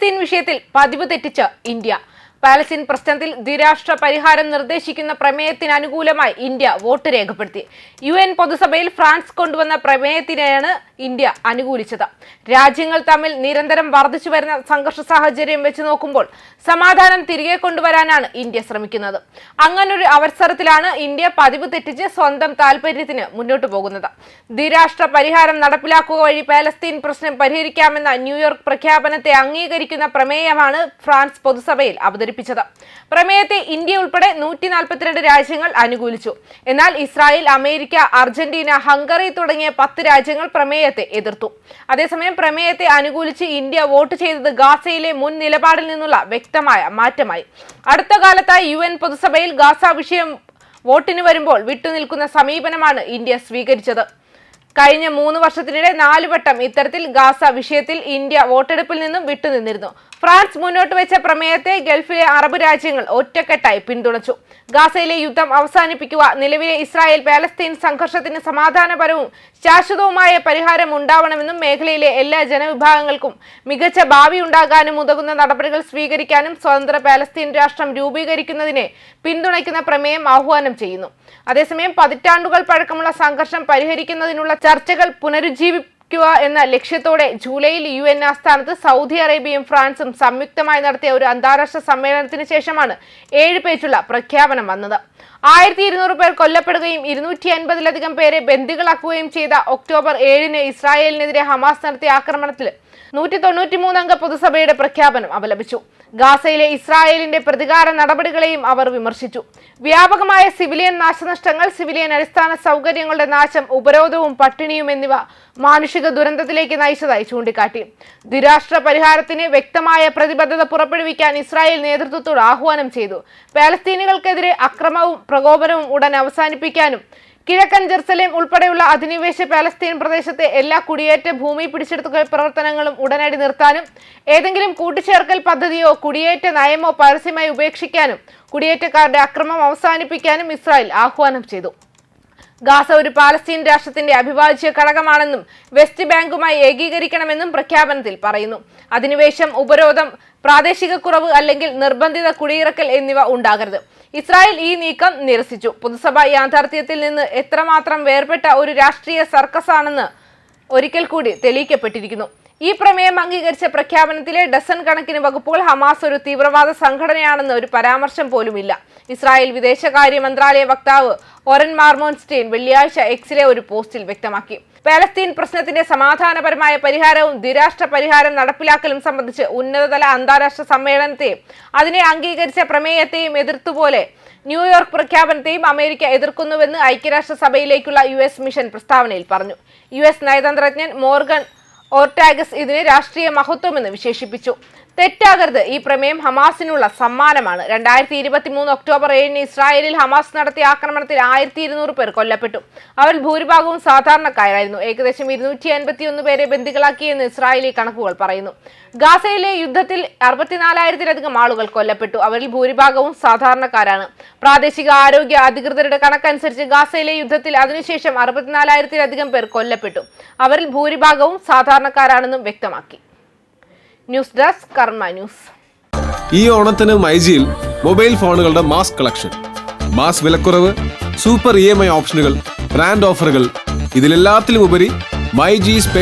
Palestine വിഷയത്തിൽ പതിവ് തെറ്റിച്ച് ഇന്ത്യ. പാലസ്തീൻ പ്രശ്നത്തിൽ ദ്വിരാഷ്ട്ര പരിഹാരം നിർദ്ദേശിക്കുന്ന പ്രമേയത്തിന് അനുകൂലമായി ഇന്ത്യ വോട്ട് രേഖപ്പെടുത്തി. യു എൻ പൊതുസഭയിൽ ഫ്രാൻസ് കൊണ്ടുവന്ന പ്രമേയത്തിനെയാണ് ഇന്ത്യ അനുകൂലിച്ചത്. രാജ്യങ്ങൾ തമ്മിൽ നിരന്തരം വർദ്ധിച്ചു വരുന്ന സംഘർഷ സാഹചര്യം വെച്ച് നോക്കുമ്പോൾ സമാധാനം തിരികെ കൊണ്ടുവരാനാണ് ഇന്ത്യ ശ്രമിക്കുന്നത്. അങ്ങനൊരു അവസരത്തിലാണ് ഇന്ത്യ പതിവ് തെറ്റിച്ച് സ്വന്തം താൽപര്യത്തിന് മുന്നോട്ടു പോകുന്നത്. ദ്വിരാഷ്ട്ര പരിഹാരം നടപ്പിലാക്കുക വഴി പാലസ്തീൻ പ്രശ്നം പരിഹരിക്കാമെന്ന ന്യൂയോർക്ക് പ്രഖ്യാപനത്തെ അംഗീകരിക്കുന്ന പ്രമേയമാണ് ഫ്രാൻസ് പൊതുസഭയിൽ അവതരിപ്പിച്ചത്. പ്രമേയത്തെ ഇന്ത്യ ഉൾപ്പെടെ നൂറ്റി നാൽപ്പത്തിരണ്ട് രാജ്യങ്ങൾ അനുകൂലിച്ചു. എന്നാൽ ഇസ്രായേൽ അമേരിക്ക അർജന്റീന ഹംഗറി തുടങ്ങിയ പത്ത് രാജ്യങ്ങൾ പ്രമേയത്തെ എതിർത്തു. അതേസമയം പ്രമേയത്തെ അനുകൂലിച്ച് ഇന്ത്യ വോട്ട് ചെയ്തത് ഗാസയിലെ മുൻ നിലപാടിൽ നിന്നുള്ള വ്യക്തമായ മാറ്റമായി. അടുത്ത കാലത്തായി യു എൻ പൊതുസഭയിൽ ഗാസ വിഷയം വോട്ടിന് വരുമ്പോൾ വിട്ടുനിൽക്കുന്ന സമീപനമാണ് ഇന്ത്യ സ്വീകരിച്ചത്. കഴിഞ്ഞ മൂന്ന് വർഷത്തിനിടെ നാലുവട്ടം ഇത്തരത്തിൽ ഗാസ വിഷയത്തിൽ ഇന്ത്യ വോട്ടെടുപ്പിൽ നിന്നും വിട്ടുനിന്നിരുന്നു. ഫ്രാൻസ് മുന്നോട്ട് വെച്ച പ്രമേയത്തെ ഗൾഫിലെ അറബ് രാജ്യങ്ങൾ ഒറ്റക്കെട്ടായി പിന്തുണച്ചു. ഗാസയിലെ യുദ്ധം അവസാനിപ്പിക്കുക നിലവിലെ ഇസ്രായേൽ പാലസ്തീൻ സംഘർഷത്തിന് സമാധാനപരവും ശാശ്വതവുമായ പരിഹാരം ഉണ്ടാവണമെന്നും മേഖലയിലെ എല്ലാ ജനവിഭാഗങ്ങൾക്കും മികച്ച ഭാവി ഉണ്ടാകാനും ഉതകുന്ന നടപടികൾ സ്വീകരിക്കാനും സ്വതന്ത്ര പാലസ്തീൻ രാഷ്ട്രം രൂപീകരിക്കുന്നതിനെ പിന്തുണയ്ക്കുന്ന പ്രമേയം ആഹ്വാനം ചെയ്യുന്നു. അതേസമയം പതിറ്റാണ്ടുകൾ പഴക്കമുള്ള സംഘർഷം പരിഹരിക്കുന്നതിനുള്ള ചർച്ചകൾ പുനരുജ്ജീവിക്കുക എന്ന ലക്ഷ്യത്തോടെ ജൂലൈയിൽ യു എൻ ആസ്ഥാനത്ത് സൗദി അറേബ്യയും ഫ്രാൻസും സംയുക്തമായി നടത്തിയ ഒരു അന്താരാഷ്ട്ര സമ്മേളനത്തിന് ശേഷമാണ് ഏഴ് പേജുള്ള പ്രഖ്യാപനം വന്നത്. ആയിരത്തി ഇരുന്നൂറ് പേർ കൊല്ലപ്പെടുകയും ഇരുന്നൂറ്റി അൻപതിലധികം പേരെ ബന്ദികളാക്കുകയും ചെയ്ത ഒക്ടോബർ ഏഴിന് ഇസ്രായേലിനെതിരെ ഹമാസ് നടത്തിയ ആക്രമണത്തിൽ നൂറ്റി തൊണ്ണൂറ്റി മൂന്നംഗ പൊതുസഭയുടെ പ്രഖ്യാപനം അപലപിച്ചു. ഗാസയിലെ ഇസ്രായേലിന്റെ പ്രതികാര നടപടികളെയും അവർ വിമർശിച്ചു. വ്യാപകമായ സിവിലിയൻ നാശനഷ്ടങ്ങൾ സിവിലിയൻ അടിസ്ഥാന സൗകര്യങ്ങളുടെ നാശം ഉപരോധവും പട്ടിണിയും എന്നിവ മാനുഷിക ദുരന്തത്തിലേക്ക് നയിച്ചതായി ചൂണ്ടിക്കാട്ടി. ദ്വിരാഷ്ട്ര പരിഹാരത്തിന് വ്യക്തമായ പ്രതിബദ്ധത പുറപ്പെടുവിക്കാൻ ഇസ്രായേൽ നേതൃത്വത്തോട് ആഹ്വാനം ചെയ്തു. പാലസ്തീനികൾക്കെതിരെ അക്രമവും പ്രകോപനവും ഉടൻ അവസാനിപ്പിക്കാനും കിഴക്കൻ ജെറുസലേം ഉൾപ്പെടെയുള്ള അധിനിവേശ പാലസ്തീൻ പ്രദേശത്തെ എല്ലാ കുടിയേറ്റ ഭൂമി പിടിച്ചെടുത്തുകൾ പ്രവർത്തനങ്ങളും ഉടനടി നിർത്താനും ഏതെങ്കിലും കൂട്ടിച്ചേർക്കൽ പദ്ധതിയോ കുടിയേറ്റ നയമോ പരസ്യമായി ഉപേക്ഷിക്കാനും കുടിയേറ്റക്കാരുടെ അക്രമം അവസാനിപ്പിക്കാനും ഇസ്രായേൽ ആഹ്വാനം ചെയ്തു. ഗാസ ഒരു പാലസ്തീൻ രാഷ്ട്രത്തിന്റെ അവിഭാജ്യ ഘടകമാണെന്നും വെസ്റ്റ് ബാങ്കുമായി ഏകീകരിക്കണമെന്നും പ്രഖ്യാപനത്തിൽ പറയുന്നു. അധിനിവേശം ഉപരോധം പ്രാദേശിക കുറവ് അല്ലെങ്കിൽ നിർബന്ധിത കുടിയിറക്കൽ എന്നിവ ഉണ്ടാകരുത്. ഇസ്രായേൽ ഈ നീക്കം നിരസിച്ചു. പൊതുസഭ യാഥാർത്ഥ്യത്തിൽ നിന്ന് എത്രമാത്രം വേർപെട്ട ഒരു രാഷ്ട്രീയ സർക്കസാണെന്ന് ഒരിക്കൽ കൂടി തെളിയിക്കപ്പെട്ടിരിക്കുന്നു. ഈ പ്രമേയം അംഗീകരിച്ച പ്രഖ്യാപനത്തിലെ ഡസൻ കണക്കിന് വകുപ്പുകൾ ഹമാസ് ഒരു തീവ്രവാദ സംഘടനയാണെന്ന് ഒരു പരാമർശം പോലുമില്ല. ഇസ്രായേൽ വിദേശകാര്യ മന്ത്രാലയ വക്താവ് ഒരൻ മാർമോൻസ്റ്റെയിൻ വെള്ളിയാഴ്ച എക്സിലെ ഒരു പോസ്റ്റിൽ വ്യക്തമാക്കി. പാലസ്തീൻ പ്രശ്നത്തിന്റെ സമാധാനപരമായ പരിഹാരവും ദ്വിരാഷ്ട്ര പരിഹാരം നടപ്പിലാക്കലും സംബന്ധിച്ച് ഉന്നതതല അന്താരാഷ്ട്ര സമ്മേളനത്തെയും അതിനെ അംഗീകരിച്ച പ്രമേയത്തെയും എതിർത്തുപോലെ ന്യൂയോർക്ക് പ്രഖ്യാപനത്തെയും അമേരിക്ക എതിർക്കുന്നുവെന്ന് ഐക്യരാഷ്ട്രസഭയിലേക്കുള്ള യു എസ് മിഷൻ പ്രസ്താവനയിൽ പറഞ്ഞു. യു എസ് നയതന്ത്രജ്ഞൻ മോർഗൻ ഓർട്ടാഗസ് ഇതിനെ രാഷ്ട്രീയ മഹത്വമെന്ന് വിശേഷിപ്പിച്ചു. തെറ്റാകരുത്. ഈ പ്രമേയം ഹമാസിനുള്ള സമ്മാനമാണ്. രണ്ടായിരത്തി ഇരുപത്തി മൂന്ന് ഒക്ടോബർ ഏഴിന് ഇസ്രായേലിൽ ഹമാസ് നടത്തിയ ആക്രമണത്തിൽ ആയിരത്തി ഇരുന്നൂറ് പേർ കൊല്ലപ്പെട്ടു. അവരിൽ ഭൂരിഭാഗവും സാധാരണക്കാരായിരുന്നു. ഏകദേശം ഇരുന്നൂറ്റി അൻപത്തി ഒന്ന് പേരെ ബന്ദികളാക്കിയെന്ന് ഇസ്രായേലി കണക്കുകൾ പറയുന്നു. ഗാസയിലെ യുദ്ധത്തിൽ അറുപത്തിനാലായിരത്തിലധികം ആളുകൾ കൊല്ലപ്പെട്ടു. അവരിൽ ഭൂരിഭാഗവും സാധാരണക്കാരാണ്. പ്രാദേശിക ആരോഗ്യ അധികൃതരുടെ കണക്കനുസരിച്ച് ഗാസയിലെ യുദ്ധത്തിൽ അതിനുശേഷം അറുപത്തിനാലായിരത്തിലധികം പേർ കൊല്ലപ്പെട്ടു. അവരിൽ ഭൂരിഭാഗവും സാധാരണക്കാരാണെന്നും വ്യക്തമാക്കി. News desk Karma news. ഈ ഓണത്തിന് മൈജിയിൽ മൊബൈൽ ഫോണുകളുടെ മാസ് കളക്ഷൻ. മാസ് വിലക്കുറവ് സൂപ്പർ ഇ എം ഐ ഓപ്ഷനുകൾ ബ്രാൻഡ് ഓഫറുകൾ. ഇതിലെല്ലാത്തിലും ഉപരി മൈജി